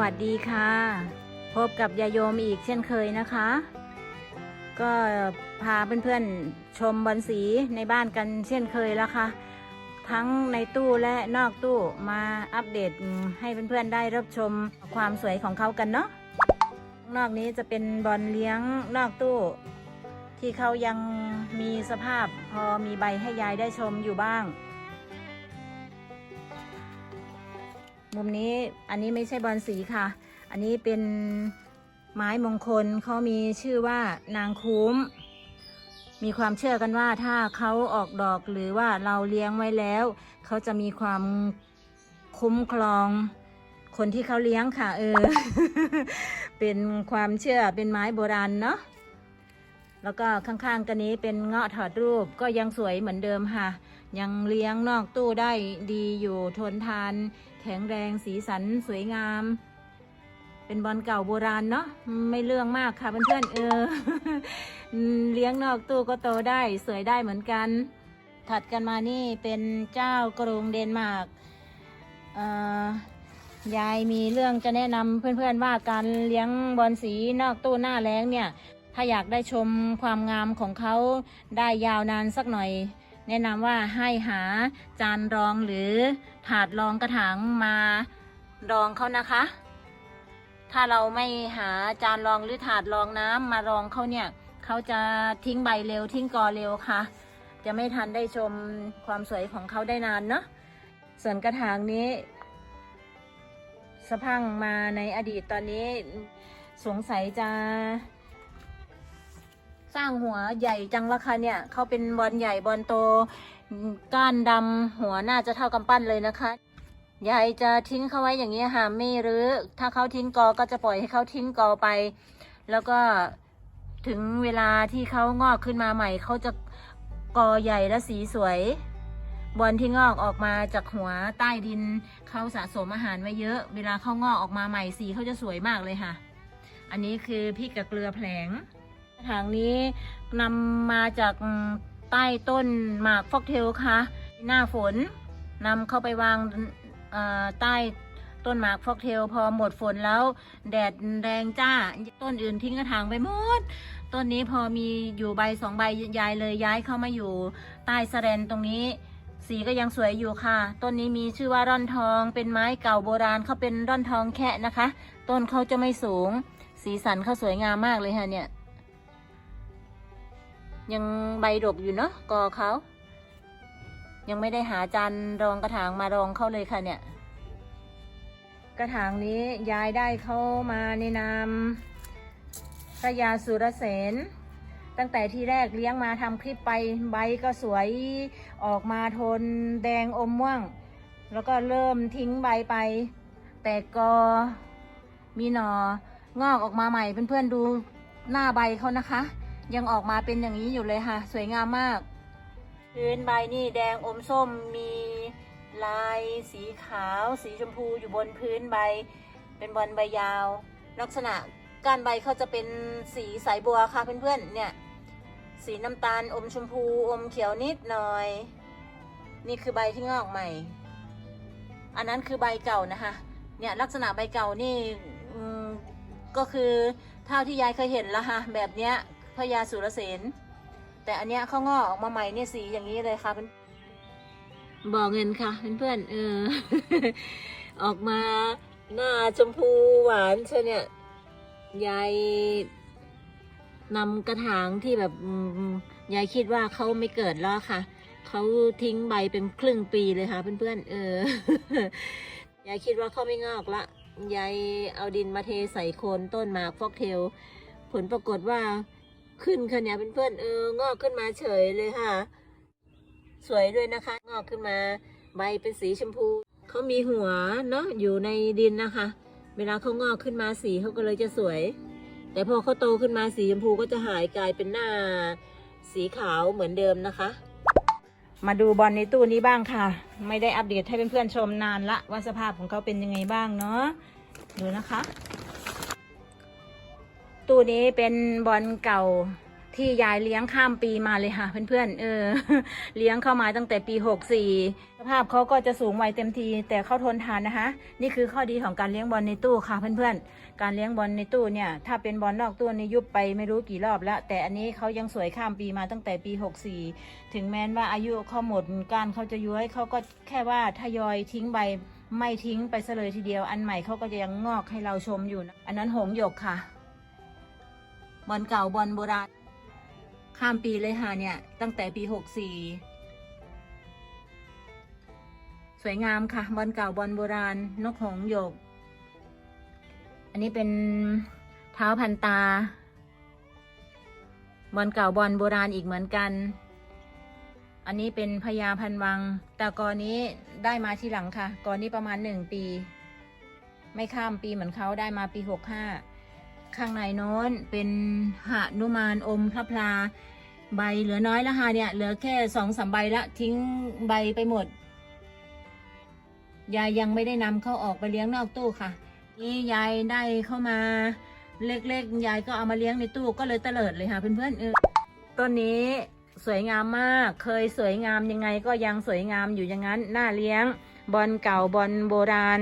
สวัสดีค่ะ พบกับยายโยมอีกเช่นเคยนะคะ ก็พาเพื่อนๆชมบอลสีในบ้านกันเช่นเคยแล้วค่ะ ทั้งในตู้และนอกตู้มาอัปเดตให้เพื่อนๆได้รับชมความสวยของเขากันเนาะนอกนี้จะเป็นบอลเลี้ยงนอกตู้ ที่เขายังมีสภาพพอมีใบให้ยายได้ชมอยู่บ้าง มุมนี้อันนี้ไม่ใช่บอลสีค่ะ อันนี้เป็นไม้มงคลเขามีชื่อว่านางคุ้ม มีความเชื่อกันว่าถ้าเขาออกดอกหรือว่าเราเลี้ยงไว้แล้ว เขาจะมีความคุ้มครองคนที่เขาเลี้ยงค่ะเออ เป็นความเชื่อเป็นไม้โบราณเนาะแล้วก็ข้างๆกันนี้เป็นเงาะถอดรูปก็ยังสวยเหมือนเดิมค่ะ ยังเลี้ยงนอกตู้ได้ดีอยู่ทนทาน แข็งแรงสีสันสวยงาม เป็นบอลเก่าโบราณเนาะไม่เรื่องมากค่ะเพื่อนๆเออ เลี้ยงนอกตู้ก็โตได้สวยได้เหมือนกัน ถัดกันมานี่เป็นเจ้ากรุงเดนมาร์กอ่อยายมีเรื่องจะแนะนำเพื่อนๆว่าการเลี้ยงบอลสีนอกตู้หน้าแล้งเนี่ย ถ้าอยากได้ชมความงามของเขาได้ยาวนานสักหน่อย แนะนำว่าให้หาจานรองหรือถาดรองกระถางมารองเขานะคะ ถ้าเราไม่หาจานรองหรือถาดรองน้ำมารองเขาเนี่ยเขาจะทิ้งใบเร็วทิ้งกอเร็วค่ะ จะไม่ทันได้ชมความสวยของเขาได้นานเนาะส่วนกระถางนี้สะพังมาในอดีตตอนนี้สงสัยจะ สร้างหัวใหญ่จังละคะเนี่ยเขาเป็นบอลใหญ่บอลโต ก้านดำหัวน่าจะเท่ากำปั้นเลยนะคะยายจะทิ้งเขาไว้อย่างนี้ค่ะไม่รื้อถ้าเขาทิ้งกอก็จะปล่อยให้เขาทิ้งกอไป แล้วก็ถึงเวลาที่เขางอกขึ้นมาใหม่เขาจะกอใหญ่และสีสวย บอลที่งอกออกมาจากหัวใต้ดินเขาสะสมอาหารไว้เยอะ เวลาเขางอกออกมาใหม่สีเขาจะสวยมากเลยค่ะ อันนี้คือพริกกับเกลือแผลง กระถางนี้นำมาจากใต้ต้นหมากฟอกเทลค่ะ หน้าฝนนำเข้าไปวางใต้ต้นหมากฟอกเทลพอหมดฝนแล้ว แดดแรงจ้า ต้นอื่นทิ้งกระถางไปหมด ต้นนี้พอมีอยู่ใบสองใบยายเลยย้ายเข้ามาอยู่ใต้สะแรนตรงนี้ สีก็ยังสวยอยู่ค่ะ ต้นนี้มีชื่อว่าร่อนทองเป็นไม้เก่าโบราณเขาเป็นร่อนทองแค่นะคะ ต้นเขาจะไม่สูง สีสันเขาสวยงามมากเลยค่ะเนี่ย ยังใบดกอยู่เนาะกอเขายังไม่ได้หาจานรองกระถางมารองเขาเลยค่ะเนี่ย กระถางนี้ยายได้เข้ามาในนามพระยาสุรเสนตั้งแต่ที่แรกเลี้ยงมาทำคลิปไปใบก็สวยออกมาทนแดงอมม่วง แล้วก็เริ่มทิ้งใบไป แต่ก็มีหนองอกออกมาใหม่เพื่อนๆดูหน้าใบเขานะคะ ยังออกมาเป็นอย่างนี้อยู่เลยค่ะ สวยงามมาก พื้นใบนี่แดงอมส้มมีลายสีขาว สีชมพูอยู่บนพื้นใบ เป็นบอลใบยาว ลักษณะก้านใบเขาจะเป็นสีสายบัวค่ะเพื่อนๆเนี่ย สีน้ำตาลอมชมพูอมเขียวนิดหน่อย นี่คือใบที่งอกใหม่ อันนั้นคือใบเก่านะคะ เนี่ยลักษณะใบเก่านี่ก็คือเท่าที่ยายเคยเห็นล้วค่ะแบบเนี้ย พญาสุรเสนแต่อันเนี้ยเขางอกออกมาใหม่เนี่ยสีอย่างนี้เลยค่ะเพื่อนบอกเงินค่ะเพื่อนๆเออ ออกมาหน้าชมพูหวานเชเนี่ยยายนำกระถางที่แบบยายคิดว่าเขาไม่เกิดแล้วค่ะเขาทิ้งใบเป็นครึ่งปีเลยค่ะ เพื่อนๆเออยายคิดว่าเขาไม่งอกละยายเอาดินมาเทใส่โคนต้นหมากฟอกเทล ผลปรากฏว่า ขึ้นค่ะเนี่ยเพื่อนๆเอองอกขึ้นมาเฉยเลยค่ะ สวยด้วยนะคะ งอกขึ้นมาใบเป็นสีชมพูเขามีหัวเนาะอยู่ในดินนะคะ เวลาเขางอกขึ้นมาสีเขาก็เลยจะสวย แต่พอเขาโตขึ้นมาสีชมพูก็จะหายกลายเป็นหน้าสีขาวเหมือนเดิมนะคะ มาดูบอลในตู้นี้บ้างค่ะ ไม่ได้อัปเดตให้เพื่อนๆชมนานละว่าสภาพของเขาเป็นยังไงบ้างเนาะดูนะคะ ตู้นี้เป็นบอลเก่าที่ยายเลี้ยงข้ามปีมาเลยค่ะ เพื่อนๆ เออ เลี้ยงเข้ามาตั้งแต่ปี 64 สภาพเขาก็จะสูงวัยเต็มที แต่เขาทนทานนะคะ นี่คือข้อดีของการเลี้ยงบอลในตู้ค่ะเพื่อนๆ การเลี้ยงบอลในตู้เนี่ย ถ้าเป็นบอลนอกตู้นี่ยุบไปไม่รู้กี่รอบแล้ว แต่อันนี้เขายังสวยข้ามปีมาตั้งแต่ปี 64 ถึงแม้ว่าอายุเขาหมดการเขาจะย้วยเขาก็แค่ว่าทยอยทิ้งใบไม่ทิ้งไปเลยทีเดียว อันใหม่เขาก็จะยังงอกให้เราชมอยู่นะอันนั้นหงหยกค่ะ บอลเก่าบอลโบราณ ข้ามปีเลยค่ะเนี่ย ตั้งแต่ปี64สวยงามค่ะ บอลเก่าบอลโบราณ นกหงส์หยก อันนี้เป็นเท้าพันตา บอลเก่าบอลโบราณอีกเหมือนกัน อันนี้เป็นพญาพันวัง แต่กอนี้ได้มาทีหลังค่ะกอนี้ประมาณหนึ่งปี ไม่ข้ามปีเหมือนเขาได้มาปีหกห้า ข้างในโน้นเป็นหานุมานอมพระพลา ใบเหลือน้อยล้วค่ะเนี่ย เหลือแค่สองสามใบละทิ้งใบไปหมด ยายยังไม่ได้นำเข้าออกไปเลี้ยงนอกตู้ค่ะ นี่ยายได้เข้ามาเล็กๆ ยายก็เอามาเลี้ยงในตู้ก็เลยเตลิดเลยค่ะเพื่อนๆเออต้นนี้สวยงามมาก เคยสวยงามยังไงก็ยังสวยงามอยู่อย่างนั้นน่าเลี้ยง บอลเก่าบอลโบราณ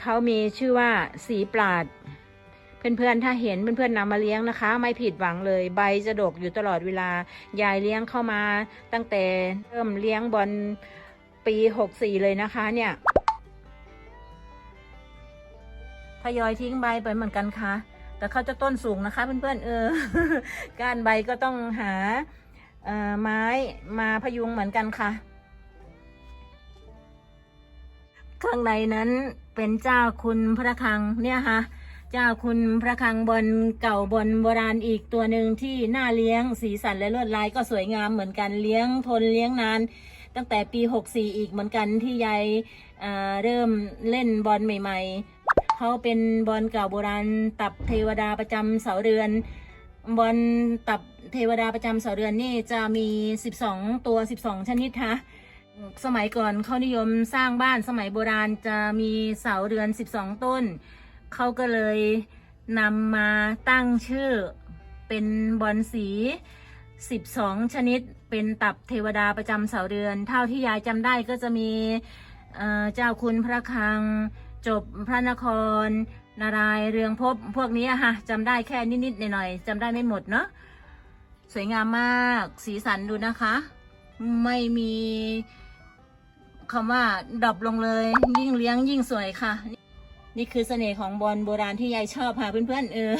เขามีชื่อว่าสีปราด เพื่อนๆถ้าเห็นเพื่อนๆนำมาเลี้ยงนะคะ ไม่ผิดหวังเลย ใบจะดกอยู่ตลอดเวลา ยายเลี้ยงเข้ามา ตั้งแต่เริ่มเลี้ยงบอลปี 64 เลยนะคะเนี่ยทยอยทิ้งใบไปเหมือนกันค่ะ แต่เขาจะต้นสูงนะคะเพื่อนๆเออ กานใบก็ต้องหาเอ่อไม้มาพยุงเหมือนกันค่ะ ข้างในนั้นเป็นเจ้าคุณพระคังเนี่ยค่ะ เจ้าคุณพระคังบนเก่าบนโบราณอีกตัวหนึ่งที่น่าเลี้ยงสีสันและลวดลายก็สวยงามเหมือนกันเลี้ยงทนเลี้ยงนาน ตั้งแต่ปี 64 อีกเหมือนกันที่ยายเเริ่มเล่นบอลใหม่ๆ เขาเป็นบอลเก่าโบราณตับเทวดาประจำเสาเรือนบอลตับเทวดาประจำเสาเรือนนี่จะมี 12 ตัว 12 ชนิดค่ะสมัยก่อนเขานิยมสร้างบ้านสมัยโบราณจะมีเสาเรือน 12 ต้น เขาก็เลยนำมาตั้งชื่อเป็นบอลสี 12 ชนิด เป็นตับเทวดาประจำเสาเรือน เท่าที่ยายจำได้ก็จะมีเจ้าคุณพระคลัง จบพระนคร นารายเรืองภพพวกนี้ค่ะจำได้แค่นิดๆหน่อยๆจำได้ไม่หมดเนาะสวยงามมากสีสันดูนะคะ ไม่มีคำว่าดรอปลงเลย ยิ่งเลี้ยงยิ่งสวยค่ะ นี่คือเสน่ห์ของบอลโบราณที่ยายชอบค่ะเพื่อนๆเออ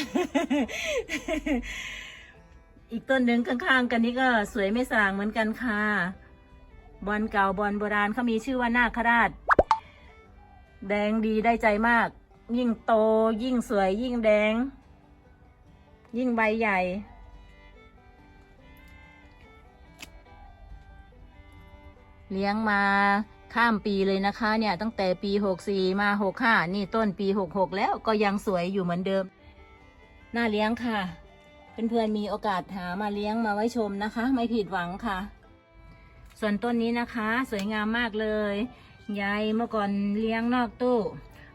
อีกต้นหนึ่งข้างๆ กันนี่ก็สวยไม่สางเหมือนกันค่ะ บอลเก่าบอลโบราณเขามีชื่อว่านาคราช แดงดีได้ใจมาก ยิ่งโตยิ่งสวยยิ่งแดง ยิ่งใบใหญ่เลี้ยงมา ข้ามปีเลยนะคะเนี่ยตั้งแต่ปี 64 มา 65 นี่ต้นปี 66 แล้วก็ยังสวยอยู่เหมือนเดิม น่าเลี้ยงค่ะ เพื่อนๆมีโอกาสหามาเลี้ยงมาไว้ชมนะคะ ไม่ผิดหวังค่ะ ส่วนต้นนี้นะคะ สวยงามมากเลย ยายเมื่อก่อนเลี้ยงนอกตู้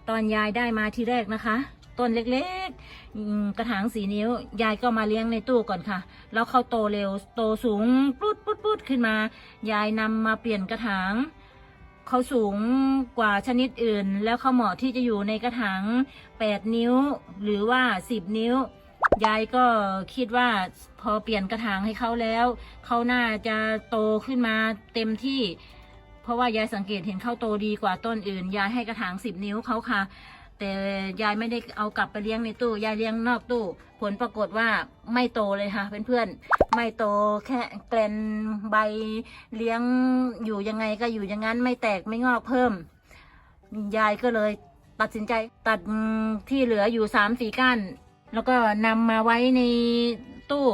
ตอนยายได้มาทีแรกนะคะ ต้นเล็กๆ กระถางสีนิ้ว ยายก็มาเลี้ยงในตู้ก่อนค่ะ แล้วเขาโตเร็วโตสูงปุดปุดปุดขึ้นมา ยายนำมาเปลี่ยนกระถาง เขาสูงกว่าชนิดอื่น แล้วเขาเหมาะที่จะอยู่ในกระถาง8 นิ้ว หรือว่า 10 นิ้ว ยายก็คิดว่าพอเปลี่ยนกระถางให้เขาแล้ว เขาน่าจะโตขึ้นมาเต็มที่ เพราะว่ายายสังเกตเห็นเขาโตดีกว่าต้นอื่น ยายให้กระถาง 10 นิ้วเขาค่ะ แต่ยายไม่ได้เอากลับไปเลี้ยงในตู้ยายเลี้ยงนอกตู้ ผลปรากฏว่าไม่โตเลยค่ะเพื่อนๆไม่โตแค่แกลนใบเลี้ยงอยู่ยังไงก็อยู่อย่างนั้นไม่แตกไม่งอกเพิ่ม ยายก็เลยตัดสินใจตัดที่เหลืออยู่สามสี่ก้านแล้วก็นำมาไว้ในตู้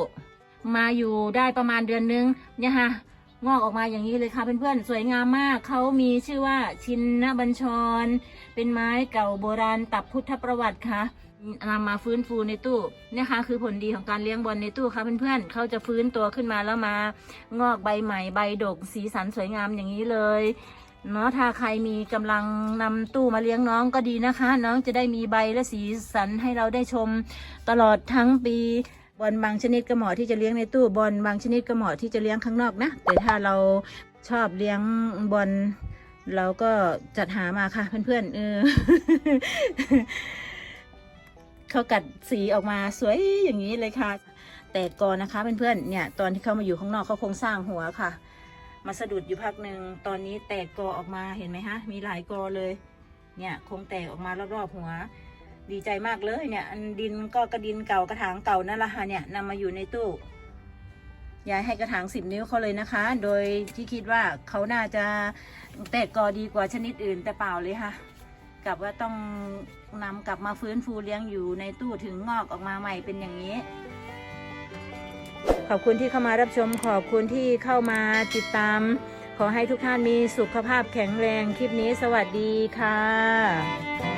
มาอยู่ได้ประมาณเดือนนึงเนี่ยค่ะ งอกออกมาอย่างนี้เลยค่ะเพื่อนๆ สวยงามมาก เขามีชื่อว่าชินนบัญชร เป็นไม้เก่าโบราณตับพุทธประวัติค่ะนำมาฟื้นฟูในตู้นี่ยค่ะคือผลดีของการเลี้ยงบอลในตู้ค่ะเพื่อนๆเขาจะฟื้นตัวขึ้นมาแล้วมา งอกใบใหม่ใบดกสีสันสวยงามอย่างนี้เลยเนาะถ้าใครมีกำลังนำตู้มาเลี้ยงน้องก็ดีนะคะ น้องจะได้มีใบและสีสันให้เราได้ชมตลอดทั้งปี บอลบางชนิดก็เหมาะที่จะเลี้ยงในตู้บอลบางชนิดก็เหมาะที่จะเลี้ยงข้างนอกนะ แต่ถ้าเราชอบเลี้ยงบอลเราก็จัดหามาค่ะเพื่อนๆเออเขากัดสีออกมาสวยอย่างนี้เลยค่ะ แต่ก่อนนะคะเพื่อนๆเนี่ย ตอนที่เขามาอยู่ข้างนอกเขาคงสร้างหัวค่ะ มาสะดุดอยู่พักหนึ่งตอนนี้แตกกอออกมาเห็นไหมฮะ มีหลายกอเลย เนี่ยคงแตกออกมารอบๆหัว ดีใจมากเลยเนี่ย อันดินก็กระดินเก่ากระถางเก่านั่นแหละค่ะเนี่ยนำมาอยู่ในตู้ยายให้กระถางสิบนิ้วเขาเลยนะคะ โดยที่คิดว่าเขาน่าจะแตกกอดีกว่าชนิดอื่นแต่เปล่าเลยค่ะกลับว่าต้องนำกลับมาฟื้นฟูเลี้ยงอยู่ในตู้ถึงงอกออกมาใหม่เป็นอย่างนี้ ขอบคุณที่เข้ามารับชม ขอบคุณที่เข้ามาติดตาม ขอให้ทุกท่านมีสุขภาพแข็งแรง คลิปนี้สวัสดีค่ะ